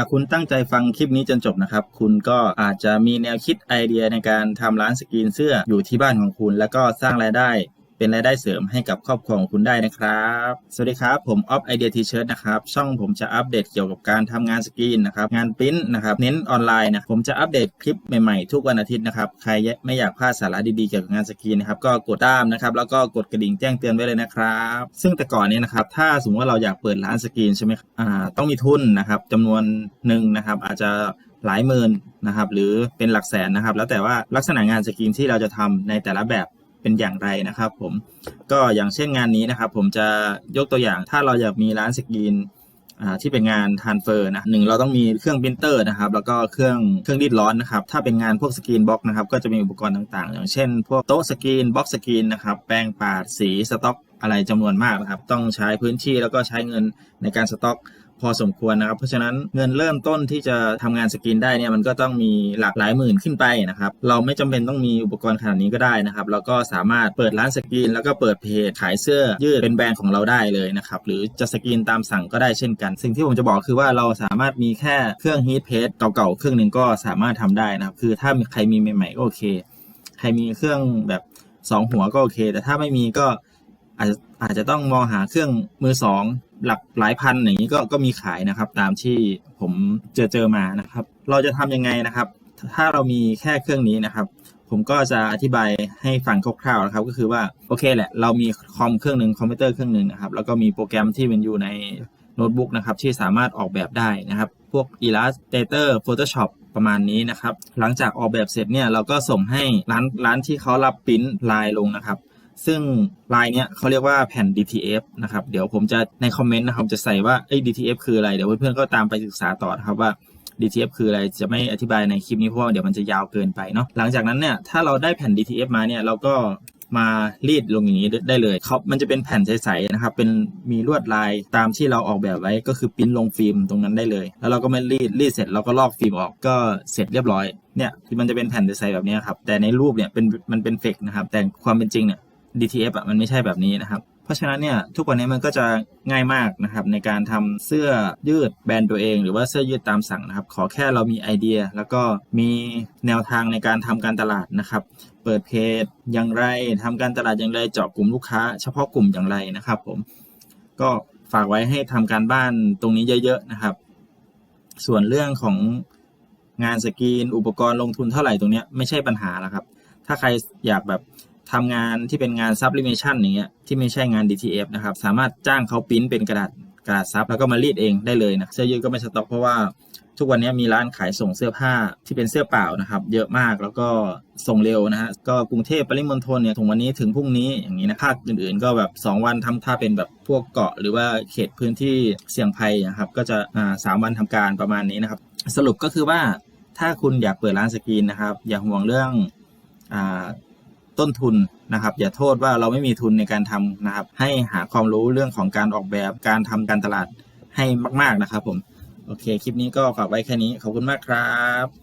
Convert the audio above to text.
ากคุณตั้งใจฟังคลิปนี้จนจบนะครับ คุณก็อาจจะมีแนวคิดไอเดียในการทำร้านสกรีนเสื้ออยู่ที่บ้านของคุณ แล้วก็สร้างรายได้ เป็นรายได้เสริมให้กับครอบครัวของคุณได้นะครับ สวัสดีครับ ผมออฟไอเดียทีเชิร์ตนะครับ ช่องผมจะอัปเดตเกี่ยวกับการทำงานสกรีนนะครับ งานปริ้นนะครับ เน้นออนไลน์นะผมจะอัปเดตคลิปใหม่ๆ ทุกวันอาทิตย์นะครับ ใครไม่อยากพลาดสาระดีๆเกี่ยวกับงานสกรีนนะครับ ก็กดตามนะครับ แล้วก็กดกระดิ่งแจ้งเตือนไว้เลยนะครับ ซึ่งแต่ก่อนเนี้นะครับ ถ้าสมมติว่าเราอยากเปิดร้านสกรีนใช่ไหมอ่า ต้องมีทุนนะครับจำนวนหนึ่งนะครับ อาจจะหลายหมื่นนะครับ หรือเป็นหลักแสนนะครับ แล้วแต่ว่าลักษณะงานสกรีนที่เราจะทำในแต่ละแบบ เป็นอย่างไรนะครับผมก็อย่างเช่นงานนี้นะครับ ผมจะยกตัวอย่างถ้าเราอยากมีร้านสกรีนที่เป็นงานทานเฟอร์นะหนึ่งเราต้องมีเครื่องปรินเตอร์นะครับ แล้วก็เครื่องเครื่องรีดร้อนนะครับ ถ้าเป็นงานพวกสกรีนบ็อกนะครับ ก็จะมีอุปกรณ์ต่างๆ อย่างเช่น พวกโต๊ะสกรีนบ็อกสกรีนนะครับ แปรงปาดสีสต็อกอะไรจำนวนมากนะครับ ต้องใช้พื้นที่แล้วก็ใช้เงินในการสต็อก พอสมควรนะครับ เพราะฉะนั้นเงินเริ่มต้นที่จะทำงานสกรีนได้เนี่ยมันก็ต้องมีหลากหลายหมื่นขึ้นไปนะครับ เราไม่จำเป็นต้องมีอุปกรณ์ขนาดนี้ก็ได้นะครับเราก็สามารถเปิดร้านสกรีน แล้วก็เปิดเพจขายเสื้อยืดเป็นแบรนด์ของเราได้เลยนะครับหรือจะสกรีนตามสั่งก็ได้เช่นกัน สิ่งที่ผมจะบอกคือว่าเราสามารถมีแค่เครื่องฮีทเพจเก่าๆเครื่องหนึ่งก็สามารถทำได้นะครับคือถ้าใครมีใหม่ๆก็โอเคใครมีเครื่องแบบสองหัวก็โอเค แต่ถ้าไม่มีก็อาจจะ อาจจะต้องมองหาเครื่องมือสองหลักหลายพันอย่างนี้ก็ก็มีขายนะครับ ตามที่ผมเจอเจอมานะครับ เราจะทำยังไงนะครับ ถ้าเรามีแค่เครื่องนี้นะครับ ผมก็จะอธิบายให้ฟังคร่าวๆนะครับ ก็คือว่าโอเคแหละ เรามีคอมเครื่องหนึ่งคอมพิวเตอร์เครื่องหนึ่งนะครับ แล้วก็มีโปรแกรมที่เป็นอยู่ในโน้ตบุ๊กนะครับที่สามารถออกแบบได้นะครับ พวก Illustrator Photoshop ประมาณนี้นะครับ หลังจากออกแบบเสร็จเนี่ยเราก็ส่งให้ร้านร้านที่เขารับปริ้นลายลงนะครับ ซึ่งลายเนี้ยเขาเรียกว่าแผ่น DTF นะครับ เดี๋ยวผมจะในคอมเมนต์นะครับจะใส่ว่าไอ้ DTF คืออะไร เดี๋ยวเพื่อนๆก็ตามไปศึกษาต่อนะครับว่า DTF คืออะไรจะไม่อธิบายในคลิปนี้เพราะว่าเดี๋ยวมันจะยาวเกินไปเนาะหลังจากนั้นเนี่ยถ้าเราได้แผ่น DTF มาเนี่ยเราก็มารีดลงอย่างนี้ได้เลยเขามันจะเป็นแผ่นใสๆนะครับ เป็นมีลวดลายตามที่เราออกแบบไว้ก็คือปิ้นลงฟิล์มตรงนั้นได้เลย แล้วเราก็มารีดรีดเสร็จเราก็ลอกฟิล์มออกก็เสร็จเรียบร้อยเนี่ยมันจะเป็นแผ่นใสๆแบบนี้ครับแต่ในรูปเนี่ยเป็นมันเป็นเฟกนะครับแต่ความเป็นจริงเนี่ย DTF อะมันไม่ใช่แบบนี้นะครับ เพราะฉะนั้นเนี่ยทุกวันนี้มันก็จะง่ายมากนะครับในการทำเสื้อยืดแบรนด์ตัวเอง หรือว่าเสื้อยืดตามสั่งนะครับ ขอแค่เรามีไอเดีย แล้วก็มีแนวทางในการทำการตลาดนะครับเปิดเพจอย่างไรทำการตลาดอย่างไรเจาะกลุ่มลูกค้า เฉพาะกลุ่มอย่างไรนะครับ ผมก็ฝากไว้ให้ทำการบ้านตรงนี้เยอะ ๆนะครับ ส่วนเรื่องของงานสกรีน อุปกรณ์ลงทุนเท่าไหร่ตรงเนี้ยไม่ใช่ปัญหาแล้วครับ ถ้าใครอยากแบบ ทำงานที่เป็นงาน sublimation อย่างเงี้ยที่ไม่ใช่งาน DTF นะครับ สามารถจ้างเขาปริ้นเป็นกระดาษกระดาษซับแล้วก็มารีดเองได้เลยนะเสื้อยืดก็ไม่สต็อกเพราะว่าทุกวันนี้มีร้านขายส่งเสื้อผ้าที่เป็นเสื้อเปล่านะครับ เยอะมากแล้วก็ส่งเร็วนะฮะก็กรุงเทพปริมณฑลเนี่ยถึงวันนี้ถึงพรุ่งนี้อย่างนี้นะภาคอื่นๆ ก็แบบ 2 วันทำถ้าเป็นแบบพวกเกาะ หรือว่าเขตพื้นที่เสี่ยงภัยนะครับ ก็จะอ่าสามวันทำการประมาณนี้นะครับ สรุปก็คือว่าถ้าคุณอยากเปิดร้านสกรีนนะครับ อย่าห่วงเรื่องอ่า ต้นทุนนะครับ อย่าโทษว่าเราไม่มีทุนในการทำนะครับ ให้หาความรู้เรื่องของการออกแบบการทำการตลาดให้มาก ๆนะครับผม โอเค คลิปนี้ก็ฝากไว้แค่นี้ ขอบคุณมากครับ